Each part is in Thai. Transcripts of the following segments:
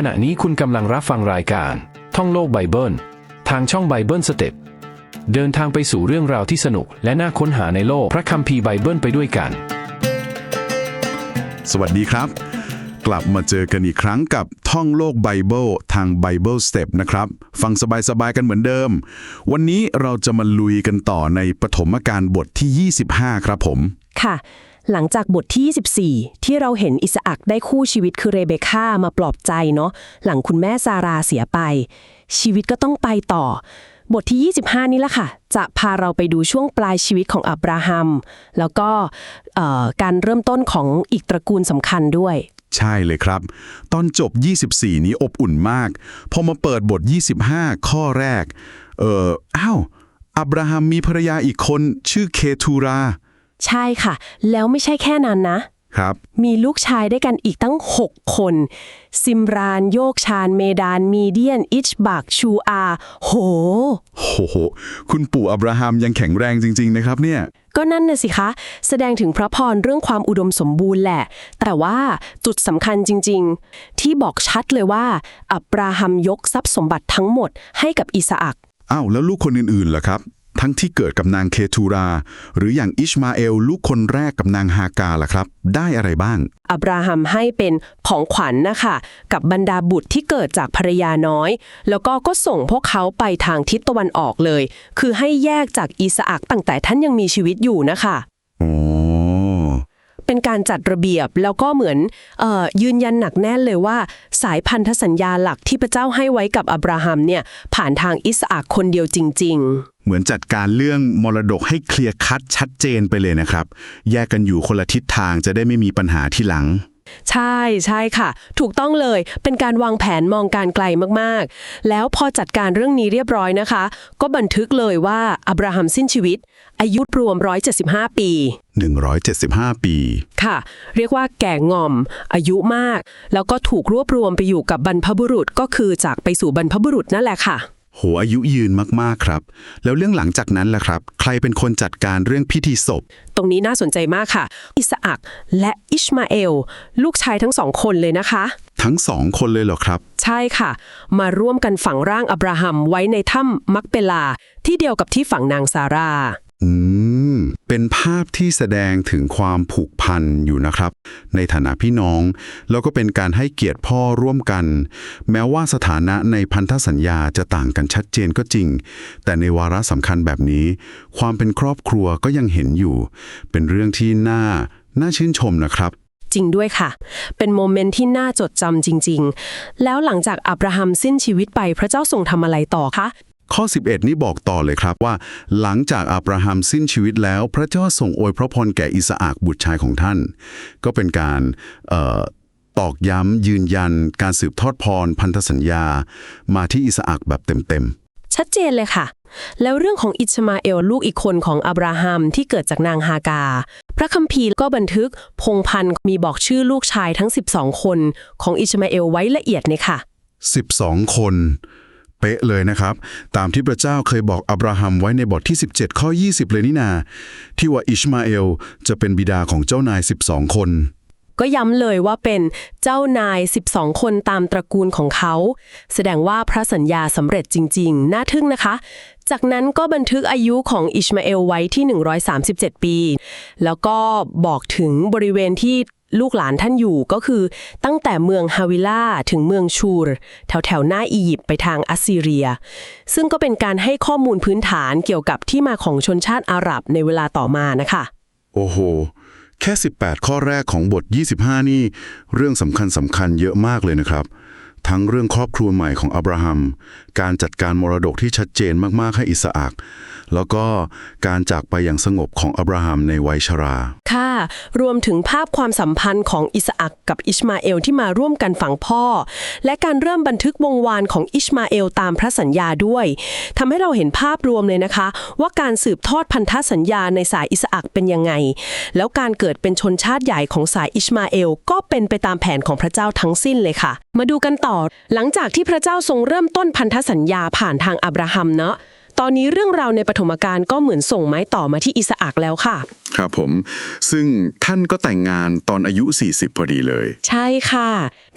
ขณะนี้คุณกำลังรับฟังรายการ ท่องโลกไบเบิล ทางช่องไบเบิลสเต็ปเดินทางไปสู่เรื่องราวที่สนุก และน่าค้นหาในโลกพระคัมภีร์ไบเบิลไปด้วยกัน สวัสดีครับ กลับมาเจอกันอีกครั้งกับท่องโลกไบเบิลทาง Bible Step นะครับ ฟังสบายๆกันเหมือนเดิม วันนี้เราจะมาลุยกันต่อในปฐมกาลบทที่ 25 ครับผม ค่ะ หลังจากบทที่ 24 ที่เราเห็นอิสอักได้คู่ชีวิตคือเรเบคก้ามาปลอบใจเนาะหลังคุณแม่ซาราเสียไป ชีวิตก็ต้องไปต่อ บทที่ 25 นี้ละค่ะ จะพาเราไปดูช่วงปลายชีวิตของอับราฮัม แล้วก็การเริ่มต้นของอีกตระกูลสำคัญด้วย ใช่เลยครับ ตอนจบ 24 นี้อบอุ่นมาก พอมาเปิดบท 25 ข้อแรก เอออ้าวอับราฮัมมีภรรยาอีกคนชื่อเคทูรา ใช่ค่ะ แล้วไม่ใช่แค่นั้นนะ ครับ มีลูกชายด้วยกันอีกตั้ง 6 คน ซิมราน โยกชาน เมดาน มีเดียน อิชบัก ชูอาโหโห คุณปู่อับราฮัมยังแข็งแรงจริง ๆ นะครับเนี่ย ก็นั่นน่ะสิคะ แสดงถึงพระพรเรื่องความอุดมสมบูรณ์แหละ แต่ว่าจุดสำคัญจริง ๆ ที่บอกชัดเลยว่า อับราฮัมยกทรัพย์สมบัติทั้งหมดให้กับอิสอัก อ้าว แล้วลูกคนอื่นๆล่ะครับ ทั้งที่เกิดกับนางเคทูรา หรืออย่างอิชมาเอลลูกคนแรกกับนางฮากาล่ะครับ ได้อะไรบ้าง อับราฮัมให้เป็นของขวัญนนะคะกับบรรดาบุตรที่เกิดจากภรรยาน้อย แล้วก็ก็ส่งพวกเขาไปทางทิศตะวันออกเลย คือให้แยกจากอิสอักตั้งแต่ท่านยังมีชีวิตอยู่นะคะอ๋อเป็นการจัดระเบียบแล้วก็เหมือนเออยืนยันหนักแน่นเลยว่า สายพันธสัญญาหลักที่พระเจ้าให้ไว้กับอับราฮัมเนี่ยผ่านทางอิสอักคนเดียวจริง ๆ เหมือนจัดการเรื่องมรดกให้เคลียร์คัดชัดเจนไปเลยนะครับ แยกกันอยู่คนละทิศทางจะได้ไม่มีปัญหาที่หลัง ใช่ใช่ค่ะ ถูกต้องเลยเป็นการวางแผนมองการไกลมากๆ แล้วพอจัดการเรื่องนี้เรียบร้อยนะคะ ก็บันทึกเลยว่าอับราฮัมสิ้นชีวิต อายุรวม 175 ปี 175 ปี ค่ะ เรียกว่าแก่งอม อายุมาก แล้วก็ถูกรวบรวมไปอยู่กับบรรพบุรุษก็คือจากไปสู่บรรพบุรุษนั่นแหละค่ะ โหอายุยืนมากๆครับ แล้วเรื่องหลังจากนั้นล่ะครับ ใครเป็นคนจัดการเรื่องพิธีศพ ตรงนี้น่าสนใจมากค่ะ อิสอักและอิชมาเอล ลูกชายทั้งสองคนเลยนะคะ ทั้งสองคนเลยเหรอครับ ใช่ค่ะ มาร่วมกันฝังร่างอับราฮัมไว้ในถ้ำมักเปลา ที่เดียวกับที่ฝังนางซาราอืม เป็นภาพที่แสดงถึงความผูกพันอยู่นะครับ ในฐานะพี่น้อง แล้วก็เป็นการให้เกียรติพ่อร่วมกัน แม้ว่าสถานะในพันธสัญญาจะต่างกันชัดเจนก็จริง แต่ในวาระสำคัญแบบนี้ ความเป็นครอบครัวก็ยังเห็นอยู่ เป็นเรื่องที่น่าน่าชื่นชมนะครับจริงด้วยค่ะ เป็นโมเมนต์ที่น่าจดจำจริง ๆ แล้วหลังจากอับราฮัมสิ้นชีวิตไปพระเจ้าทรงทำอะไรต่อคะ ข้อ 11 นี่บอกต่อเลยครับว่า หลังจากอับราฮัมสิ้นชีวิตแล้ว พระเจ้าส่งอวยพระพรแก่อิสอักบุตรชายของท่าน ก็เป็นการเอ่อตอกย้ำยืนยัน การสืบทอดพรพันธสัญญา มาที่อิสอักแบบเต็มชัดเจนเลยค่ะ แล้วเรื่องของอิชมาเอลลูกอีกคนของอับราฮัมที่เกิดจากนางฮากา พระคัมภีร์ก็บันทึกพงพันธ์มีบอกชื่อลูกชายทั้ง 12 คนของอิชมาเอลไว้ละเอียดเลยค่ะๆ12 คน เป๊ะเลยนะครับ ตามที่พระเจ้าเคยบอกอับราฮัมไว้ในบทที่ 17 ข้อ 20 เลยนี่นา ที่ว่าอิชมาเอลจะเป็นบิดาของเจ้านาย 12 คน ก็ย้ำเลยว่าเป็นเจ้านาย 12 คนตามตระกูลของเขา แสดงว่าพระสัญญาสำเร็จจริง ๆ น่าทึ่งนะคะ จากนั้นก็บันทึกอายุของอิชมาเอลไว้ที่ 137 ปี แล้วก็บอกถึงบริเวณที่ ลูกหลานท่านอยู่ก็คือตั้งแต่เมืองฮาวิล่าถึงเมืองชูร แถวแถวหน้าอียิปต์ไปทางอัสซีเรีย ซึ่งก็เป็นการให้ข้อมูลพื้นฐานเกี่ยวกับที่มาของชนชาติอาหรับในเวลาต่อมานะคะ โอ้โห แค่ 18 ข้อแรกของบท 25 นี่ เรื่องสำคัญสำคัญเยอะมากเลยนะครับ ทั้งเรื่องครอบครัวใหม่ของอับราฮัม การจัดการมรดกที่ชัดเจนมาก ๆ ให้อิสอักแล้วก็การจากไปอย่างสงบของอับราฮัมในวัยชรา ค่ะ รวมถึงภาพความสัมพันธ์ของอิสอักกับอิชมาเอลที่มาร่วมกันฝังพ่อ และการเริ่มบันทึกวงวานของอิชมาเอลตามพระสัญญาด้วยทำให้เราเห็นภาพรวมเลยนะคะ ว่าการสืบทอดพันธสัญญาในสายอิสอักเป็นยังไง แล้วการเกิดเป็นชนชาติใหญ่ของสายอิชมาเอลก็เป็นไปตามแผนของพระเจ้าทั้งสิ้นเลยค่ะ มาดูกันต่อ หลังจากที่พระเจ้าทรงเริ่มต้นพันธสัญญาผ่านทางอับราฮัมเนาะตอนนี้เรื่องราวในปฐมกาลก็เหมือนส่งไม้ต่อมาที่อิสอักแล้วค่ะ ครับผม ซึ่งท่านก็แต่งงานตอนอายุ 40 พอดีเลย ใช่ค่ะ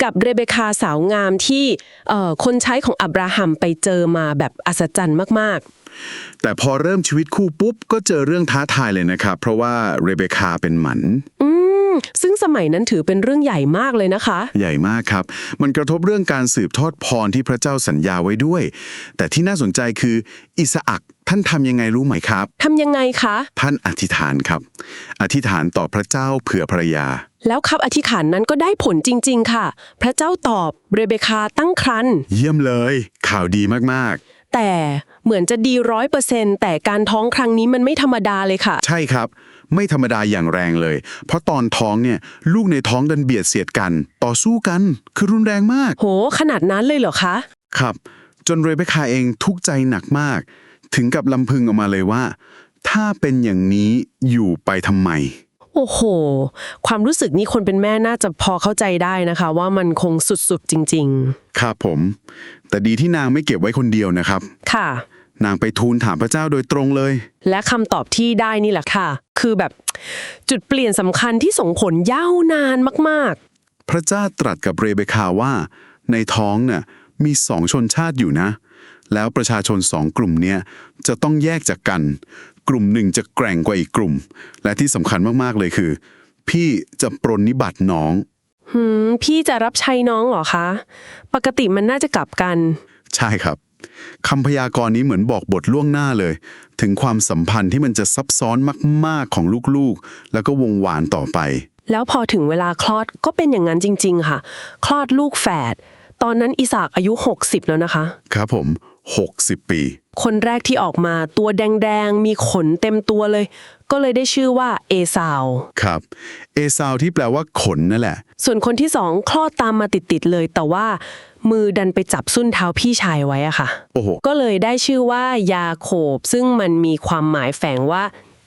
กับเรเบคาสาวงามที่เอ่อคนใช้ของอับราฮัมไปเจอมาแบบอัศจรรย์มาก แต่พอเริ่มชีวิตคู่ปุ๊บ ก็เจอเรื่องท้าทายเลยนะครับ เพราะว่าเรเบคาเป็นหมันๆอืม ซึ่งสมัยนั้นถือเป็นเรื่องใหญ่มากเลยนะคะ ใหญ่มากครับ มันกระทบเรื่องการสืบทอดพรที่พระเจ้าสัญญาไว้ด้วย แต่ที่น่าสนใจคืออิสอักท่านทำยังไงรู้ไหมครับ ทำยังไงคะ ท่านอธิษฐานครับ อธิษฐานต่อพระเจ้าเผื่อภรรยา แล้วคำอธิษฐานนั้นก็ได้ผลจริง ๆ ค่ะ พระเจ้าตอบเรเบคาตั้งครรภ์ เยี่ยมเลย ข่าวดีมาก แต่เหมือนจะดีร้อยเปอร์เซ็นต์แต่การท้องครั้งนี้มันไม่ธรรมดาเลยค่ะๆใช่ครับ ไม่ธรรมดาอย่างแรงเลย เพราะตอนท้องเนี่ย ลูกในท้องดันเบียดเสียดกัน ต่อสู้กัน คือรุนแรงมาก โห ขนาดนั้นเลยเหรอคะ ครับ จนเรเบคาเองทุกข์ใจหนักมาก ถึงกับลำพึงออกมาเลยว่า ถ้าเป็นอย่างนี้อยู่ไปทำไม โอ้โห ความรู้สึกนี้คนเป็นแม่น่าจะพอเข้าใจได้นะคะ ว่ามันคงสุดๆจริงครับผม แต่ดีที่นางไม่เก็บไว้คนเดียวนะครับๆค่ะ นางไปทูลถามพระเจ้าโดยตรงเลย และคำตอบที่ได้นี่แหละค่ะ คือแบบจุดเปลี่ยนสำคัญที่ส่งผลยาวนานมากพระเจ้าตรัสกับเรเบคาว่า ในท้องน่ะมีสองชนชาติอยู่นะ แล้วประชาชนสองกลุ่มเนี้ยจะต้องแยกจากกัน กลุ่มหนึ่งจะแกร่งกว่าอีกกลุ่ม และที่สำคัญมากๆเลยคือ พี่จะปรนนิบัติน้องๆหืม พี่จะรับใช้น้องเหรอคะ ปกติมันน่าจะกลับกัน ใช่ครับคำพยากรณ์นี้เหมือนบอกบทล่วงหน้าเลย ถึงความสัมพันธ์ที่มันจะซับซ้อนมาก ๆของลูกๆ แล้วก็วงหวานต่อไป แล้วพอถึงเวลาคลอดก็เป็นอย่างนั้นจริง ๆ ค่ะ คลอดลูกแฝดตอนนั้นอิสากอายุ 60 แล้วนะคะ ครับผม 60 ปี คนแรกที่ออกมาตัวแดงๆ มีขนเต็มตัวเลย ก็เลยได้ชื่อว่าเอซาว ครับ เอซาวที่แปลว่าขนนั่นแหละ ส่วนคนที่สองคลอดตามมาติดๆเลย แต่ว่ามือดันไปจับส้นเท้าพี่ชายไว้อะค่ะ โอ้โห ก็เลยได้ชื่อว่ายาโคบซึ่งมันมีความหมายแฝงว่า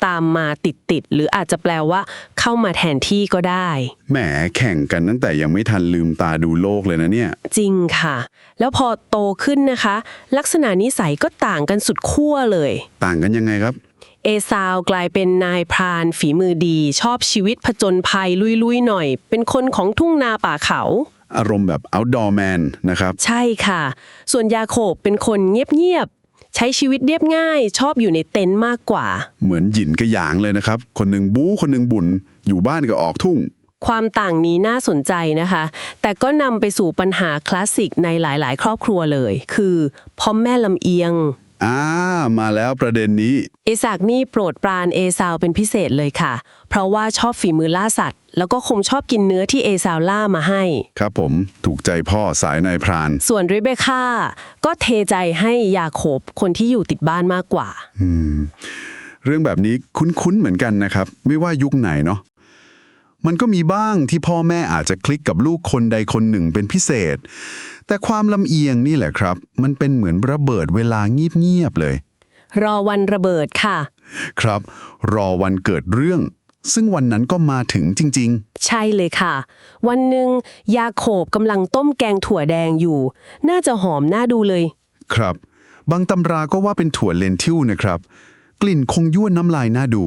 ตามมาติดๆหรืออาจจะแปลว่า เข้ามาแทนที่ก็ได้ แหมแข่งกันตั้งแต่ยังไม่ทันลืมตาดูโลกเลยนะเนี่ย จริงค่ะ แล้วพอโตขึ้นนะคะ ลักษณะนิสัยก็ต่างกันสุดขั้วเลย ต่างกันยังไงครับ เอซาวกลายเป็นนายพรานฝีมือดี ชอบชีวิตผจญภัยลุยๆหน่อย เป็นคนของทุ่งนาป่าเขา อารมณ์แบบ outdoor man นะครับ ใช่ค่ะ ส่วนยาโคบเป็นคนเงียบๆ ใช้ชีวิตเรียบง่าย ชอบอยู่ในเต็นท์มากกว่า เหมือนหยินกับหยางเลยนะครับ คนหนึ่งบู๊คนหนึ่งบุญอยู่บ้านก็ออกทุ่ง ความต่างนี้น่าสนใจนะคะ แต่ก็นำไปสู่ปัญหาคลาสสิกในหลาย ๆ ครอบครัวเลย คือพ่อแม่ลำเอียง อ่ามาแล้วประเด็นนี้ เอซากนี่โปรดปรานเอซาวเป็นพิเศษเลยค่ะ เพราะว่าชอบฝีมือล่าสัตว์ แล้วก็คงชอบกินเนื้อที่เอซาวล่ามาให้ ครับผมถูกใจพ่อสายนายพราน ส่วนริเบคาก็เทใจให้ยาโคบคนที่อยู่ติดบ้านมากกว่า เรื่องแบบนี้คุ้นๆเหมือนกันนะครับ ไม่ว่ายุคไหนเนาะ มันก็มีบ้างที่พ่อแม่อาจจะคลิกกับลูกคนใดคนหนึ่งเป็นพิเศษ แต่ความลำเอียงนี่แหละครับ มันเป็นเหมือนระเบิดเวลาเงียบๆเลย รอวันระเบิดค่ะ ครับ รอวันเกิดเรื่อง ซึ่งวันนั้นก็มาถึงจริงใช่เลยค่ะ วันหนึ่งยาโคบกำลังต้มแกงถั่วแดงอยู่ น่าจะหอมน่าดูเลยๆครับ บางตำราก็ว่าเป็นถั่วเลนทิวนะครับ กลิ่นคงยั่วน้ำลายน่าดู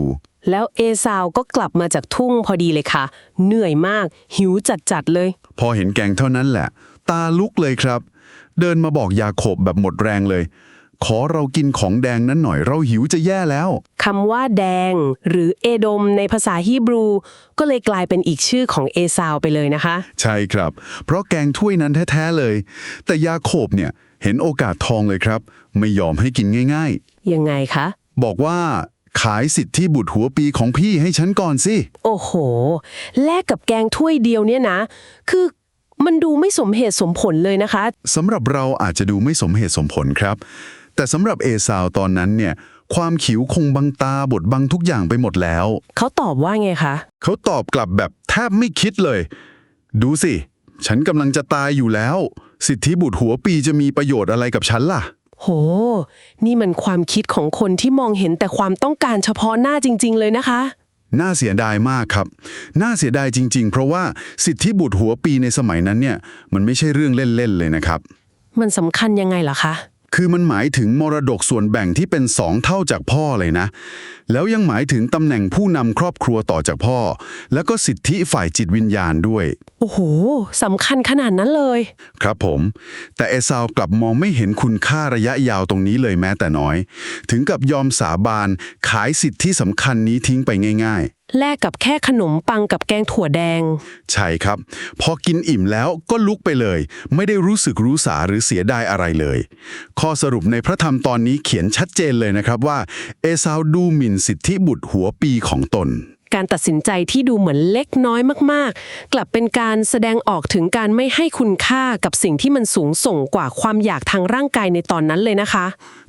แล้วเอซาวก็กลับมาจากทุ่งพอดีเลยค่ะ เหนื่อยมาก หิวจัดๆเลย พอเห็นแกงเท่านั้นแหละ ตาลุกเลยครับ เดินมาบอกยาโคบแบบหมดแรงเลย ขอเรากินของแดงนั้นหน่อยเราหิวจะแย่แล้ว คำว่าแดง หรือเอโดมในภาษาฮีบรู ก็เลยกลายเป็นอีกชื่อของเอซาวไปเลยนะคะ ใช่ครับ เพราะแกงถ้วยนั้นแท้ๆเลย แต่ยาโคบเนี่ยเห็นโอกาสทองเลยครับ ไม่ยอมให้กินง่าย ยังไงคะ ๆ บอกว่า ขายสิทธิ์ที่บุตรหัวปีของพี่ให้ฉันก่อนสิ โอ้โห แลกกับแกงถ้วยเดียวเนี่ยนะ คือมันดูไม่สมเหตุสมผลเลยนะคะ สำหรับเราอาจจะดูไม่สมเหตุสมผลครับ แต่สำหรับเอซาวตอนนั้นเนี่ย ความขิวคงบังตาบดบังทุกอย่างไปหมดแล้ว เขาตอบว่าไงคะ เขาตอบกลับแบบแทบไม่คิดเลย ดูสิ ฉันกำลังจะตายอยู่แล้ว สิทธิบุตรหัวปีจะมีประโยชน์อะไรกับฉันล่ะ โห นี่มันความคิดของคนที่มองเห็นแต่ความต้องการเฉพาะหน้าจริง ๆ เลยนะคะ น่าเสียดายมากครับ น่าเสียดายจริง ๆ เพราะว่าสิทธิบุตรหัวปีในสมัยนั้นเนี่ยมันไม่ใช่เรื่องเล่นๆเลยนะครับ มันสำคัญยังไงล่ะคะ คือมันหมายถึงมรดกส่วนแบ่งที่เป็นสองเท่าจากพ่อเลยนะ แล้วยังหมายถึงตำแหน่งผู้นำครอบครัวต่อจากพ่อ แล้วก็สิทธิฝ่ายจิตวิญญาณด้วย โอ้โหสำคัญขนาดนั้นเลย ครับผม แต่เอซาวกลับมองไม่เห็นคุณค่าระยะยาวตรงนี้เลยแม้แต่น้อย ถึงกับยอมสาบานขายสิทธิสำคัญนี้ทิ้งไปง่าย ๆ แลกกับแค่ขนมปังกับแกงถั่วแดง ใช่ครับ พอกินอิ่มแล้วก็ลุกไปเลย ไม่ได้รู้สึกรู้สาหรือเสียดายอะไรเลย ข้อสรุปในพระธรรมตอนนี้เขียนชัดเจนเลยนะครับว่า เอซาวดูหมิ่นสิทธิบุตรหัวปีของตน การตัดสินใจที่ดูเหมือนเล็กน้อยมากๆ กลับเป็นการแสดงออกถึงการไม่ให้คุณค่ากับสิ่งที่มันสูงส่งกว่าความอยากทางร่างกายในตอนนั้นเลยนะคะ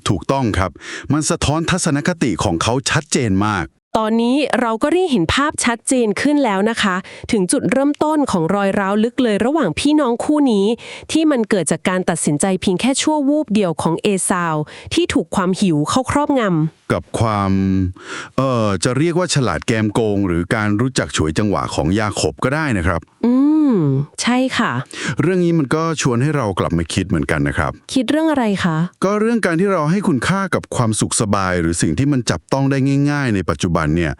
ถูกต้องครับ มันสะท้อนทัศนคติของเขาชัดเจนมาก ตอนนี้เราก็ได้เห็นภาพชัดเจนขึ้นแล้วนะคะ ถึงจุดเริ่มต้นของรอยร้าวลึกเลยระหว่างพี่น้องคู่นี้ ที่มันเกิดจากการตัดสินใจเพียงแค่ชั่ววูบเดียวของเอซาว ที่ถูกความหิวเข้าครอบงำกับความเอ่อจะเรียกว่าฉลาดแกมโกง หรือการรู้จักฉวยจังหวะของยาขบก็ได้นะครับ อืม ใช่ค่ะ เรื่องนี้มันก็ชวนให้เรากลับมาคิดเหมือนกันนะครับ คิดเรื่องอะไรคะ ก็เรื่องการที่เราให้คุณค่ากับความสุขสบาย หรือสิ่งที่มันจับต้องได้ง่าย ๆ ในปัจจุบันเนี่ย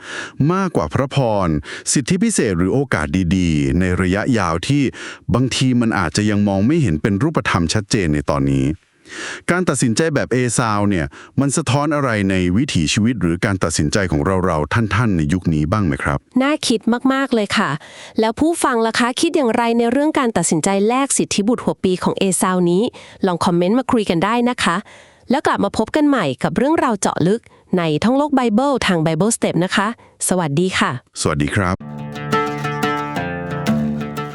มากกว่าพระพร สิทธิพิเศษหรือโอกาสดีๆ ในระยะยาวที่บางทีมันอาจจะยังมองไม่เห็นเป็นรูปธรรมชัดเจนในตอนนี้ การตัดสินใจแบบเอซาวเนี่ยมันสะท้อนอะไรในวิถีชีวิตหรือการตัดสินใจของเราๆท่านๆ ในยุคนี้บ้างไหมครับ น่าคิดมาก ๆ เลยค่ะ แล้วผู้ฟังล่ะคะ คิดอย่างไรในเรื่องการตัดสินใจแลกสิทธิบุตรหัวปีของเอซาวนี้ ลองคอมเมนต์มาคุยกันได้นะคะ แล้วกลับมาพบกันใหม่กับเรื่องราวเจาะลึก ในท่องโลกไบเบิลทาง Bible Step นะคะ สวัสดีค่ะ สวัสดีครับ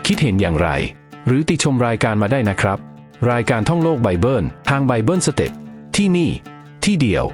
คิดเห็นอย่างไร หรือติชมรายการมาได้นะครับ รายการท่องโลกไบเบิลทางไบเบิลสเต็ปที่นี่ ที่เดียว